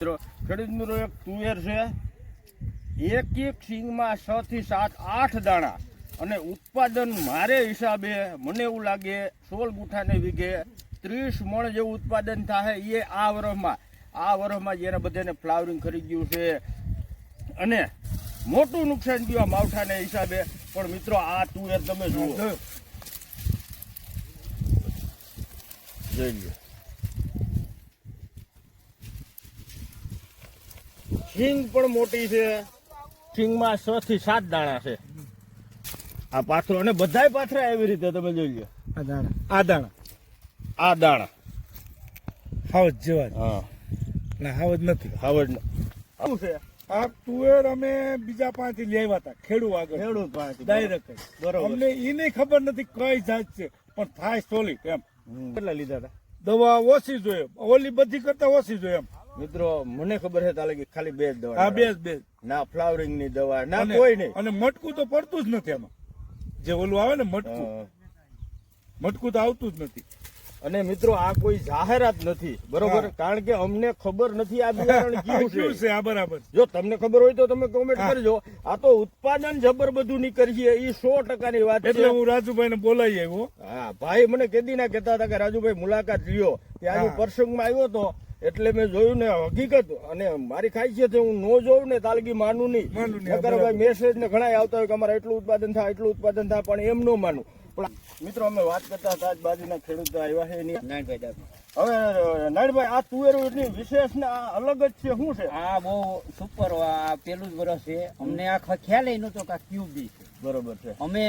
મિત્રો ખેડૂત મિત્રો એક તુવેર છે. એક એક સિંગમાં છ થી સાત, આઠ દાણા. અને ઉત્પાદન મારે હિસાબે મને એવું લાગે સોળ ગુઠાને વીઘે ત્રીસ મણ જેવું ઉત્પાદન થાય એ આ વર્ષમાં આ વર્ષમાં જેને બધાને ફ્લાવરિંગ કરી ગયું છે. અને મોટું નુકસાન ગયું આ માવઠાને હિસાબે. પણ મિત્રો, આ તુવેર તમે જુઓ. જઈ લો સિંગ પણ મોટી છે. ખીંગમાં છ થી સાત દાણા છે. આ પાથરો અને બધાય પાથરા એવી રીતે તમે જોઈ લો. આ દાણા. આ દાણા. આ દાણા. હાવજ જેવા. હા. ના હાવજ નથી. હાવડ શું છે? આ તુવેર અમે બીજા પાંચથી આવ્યા હતા ખેડૂ આગળ. ખેડૂત પાંચ ડાયરેક્ટ. બરોબર. અમને એને ખબર નથી કઈ જાત છે પણ થાય સોલી એમ. કેટલા લીધા હતા? દવા ઓછી જોઈએ ઓલી બધી કરતા ઓછી જોઈએ એમ. મિત્રો મને ખબર છે તાલે ખાલી બે જ દવા હા બે બે ના ફ્લાવરિંગની દવા ના કોઈ નહીં. અને મટકું તો પડતું જ નથી એમાં જે ઓલું આવે ને મટકું. મટકું તો આવતું જ નથી. અને મિત્રો આ કોઈ જાહેરાત નથી બરોબર? કારણ કે અમને ખબર નથી આ બિયારણ કેવું છે. આ બરાબર. જો તમને ખબર હોય તો તમે કોમેન્ટ કરજો. આ તો ઉત્પાદન જબર બધું નીકળી છે એ સો ટકાની વાત એટલે હું રાજુભાઈ ને બોલાવી આવ્યો. હા ભાઈ મને કેદી ના કહેતા હતા કે રાજુભાઈ મુલાકાત લ્યો. કે આજે. પ્રસંગમાં આવ્યો તો એટલે મેં જોયું ને હકીકત અને મારી ખાસિયત છે હું નો જોઉં ને તાલગી માનું નહીં. ભાઈ મેસેજ ને ઘણા આવતા હોય કે અમારે એટલું ઉત્પાદન થાય એટલું ઉત્પાદન થાય પણ એમ નો માનું. પણ મિત્રો અમે વાત કરતા હતા આજ બાજુના ખેડૂતો આવ્યા છે એની. હવે નાયણભાઈ આ તુવેરો એટલી વિશેષ ને આ અલગ જ છે શું છે? આ બહુ સુપર આ પેલું જ વર્ષ છે. અમને આખા ખ્યાલ નતો કે આ ક્યુબી છે. બરોબર છે. અમે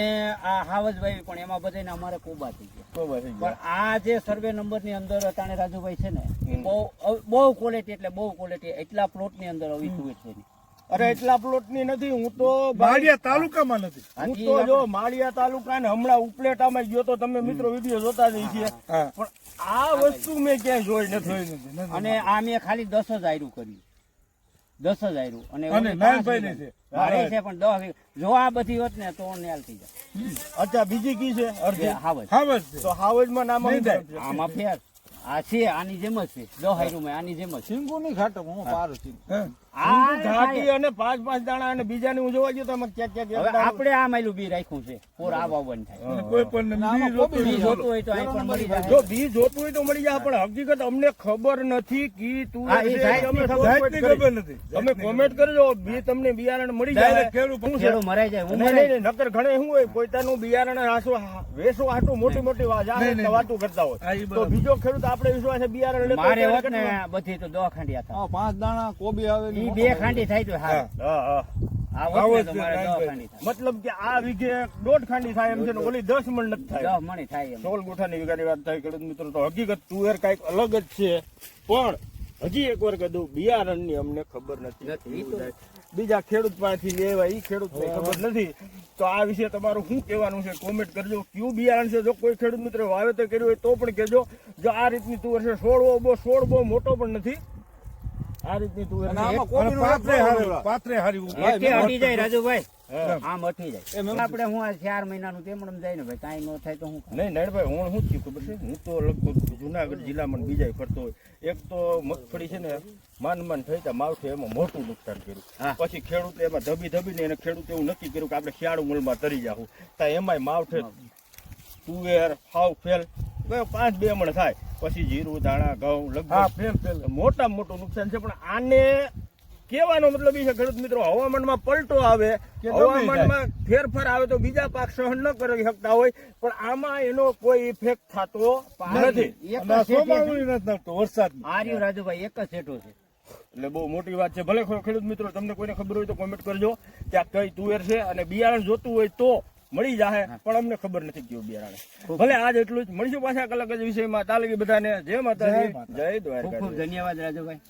આ હાવજ વાવી પણ એમાં બધાને અમારે કોબા થઈ ગયા કોબા થઈ ગયા પણ આ જે સર્વે નંબરની અંદર અટાણે રાજુભાઈ છે ને એ બહુ બહુ ક્વોલિટી એટલે બહુ ક્વોલિટી એટલા પ્લોટની અંદર આવી તુવેર છે અરે એટલા પ્લોટની નથી હું તો માળિયા તાલુકામાં નથી. હું તો જો માળિયા તાલુકા ને હમણાં ઉપલેટામાં ગયો તો તમે મિત્રો વીડિયો જોતા જ છીએ પણ આ વસ્તુ મેં ક્યાંય જોઈ નથી. અને આ મેં ખાલી દસ જ આયરું કર્યું. દસ જ આયરું. અને અને ઓલી નાનભાઈ પાંચ ને વીઘા. છે. મારે છે પણ દસ જો આ બધી હોત ને તો ન્યાલ થઈ જાય અચ્છા બીજી કી છે? અડધી? હાવજ. હાવજ તો હાવજમાં નામ આવી જાય આમાં ફેર. આ છે આની જેમ જ છે. દસ આયરું મેં આની જેમ જ સિંગુ નહીં ખાટો હું પારું છું ઘાટી અને પાંચ પાંચ દાણા અને બીજાની હું જોવા ગયો તો આમાં ક્યાંક ક્યાંક એક હવે દાણો- આપણે આ માયલું બી રાખ્યું છે. પોર આ વાવન થાય. કોઈ પણ આમાં બીજ જોતું કોબી બી જોતું હોય તો અહીં પણ મળી જાય. જો બી જોતું હોય તો મળી જાય પણ હકીકત અમને ખબર નથી કી તું હા, એ જાતની ખબર- નથી. તમે કોમેન્ટ કરજો બી તમને બિયારણ મળી જાય. ખેડૂત મરાઈ હું મરાઈ નકર ઘણે શું હોય પોતાનું બિયારણ વેસો આટલું મોટી મોટી વાત કરતા હોય. તો બીજો ખેડૂત આપણે વિશ્વાસ બિયારણ મારે હોત ને બધી તો દવા ખાંડિયા પાંચ દાણા કોબી આવે ઈ બે ખાંડી થાય તો. હા. હા આવો હોત જ ને તો મારે દવા ખાંડી મતલબ કે આ વીઘે દોઢ ખાંડી થાય એમ છે ને ઓલી દસ મણ નથી થાય. દસ મણી થાય એમ. સોળ ગુઠાની વીઘાની વાત થાય ખેડૂત મિત્રો તો હકીકત તુવેર કાંઈક અલગ જ છે. પણ હજી એક વાર કીધું બિયારણની અમને ખબર નથી. નથી. બીજા ખેડૂત પાસેથી લેવા એ ખેડૂત ખબર નથી. તો આ વિશે તમારું શું કહેવાનું છે? કોમેન્ટ કરજો. કયું બિયારણ છે? જો કોઈ ખેડૂત મિત્ર વાવેતર કર્યું હોય તો પણ કહેજો. જો આ રીતની તુવેર છે છોડ બહુ સોળ બહુ મોટો પણ નથી. આ રીતની તુવેર પાત્રે હારી પાત્રે હારી એકે અટી જાય રાજુભાઈ. આમ અટી જાય. આપણે હું આ ચાર મહિનાનું તેમ જાય ને ભાઈ કાંઈ ન થાય તો હું નહીં નાયણભાઈ હું શું થયું ખબર છે? હું તો લગભગ જુનાગઢ જિલ્લામાં બીજા ફરતો હોય. એક તો મગફળી છે ને માન માન થઈ તા માવઠે એમાં મોટું નુકસાન કર્યું. હા. પછી ખેડૂત એમાં ધબી ધબીને એને ખેડૂત એવું નક્કી કર્યું કે આપણે શિયાળુ મૂલમાં તરી જાવું તા એમાંય માવઠે તુવેર ફાવ ફેલ. પાંચ બે મણ થાય. પછી જીરું ધાણા ઘઉં લગભગ ફેલ મોટું નુકસાન છે પણ આને કહેવાનો મતલબ એ છે ખેડૂત મિત્રો હવામાનમાં પલટો આવે કે હવામાનમાં ફેરફાર આવે તો બીજા પાક સહન ન કરી શકતા હોય પણ આમાં એનો કોઈ ઇફેક્ટ થતો નથી. વરસાદ રાજુભાઈ એક જ હેઠો છે. એટલે બહુ મોટી વાત છે. ભલે ખેડૂત મિત્રો તમને કોઈને ખબર હોય તો કોમેન્ટ કરજો. કે આ કઈ તુવેર છે અને બિયારણ જોતું હોય તો મળી જાહે પણ અમને ખબર નથી કયું બિયારણ ભલે આજ એટલું જ. મળીશું પાછા કલાક જ વિષયમાં. તાલગી બધાને. જય માતાજી. જય દ્વારકા ધન્યવાદ રાજુભાઈ.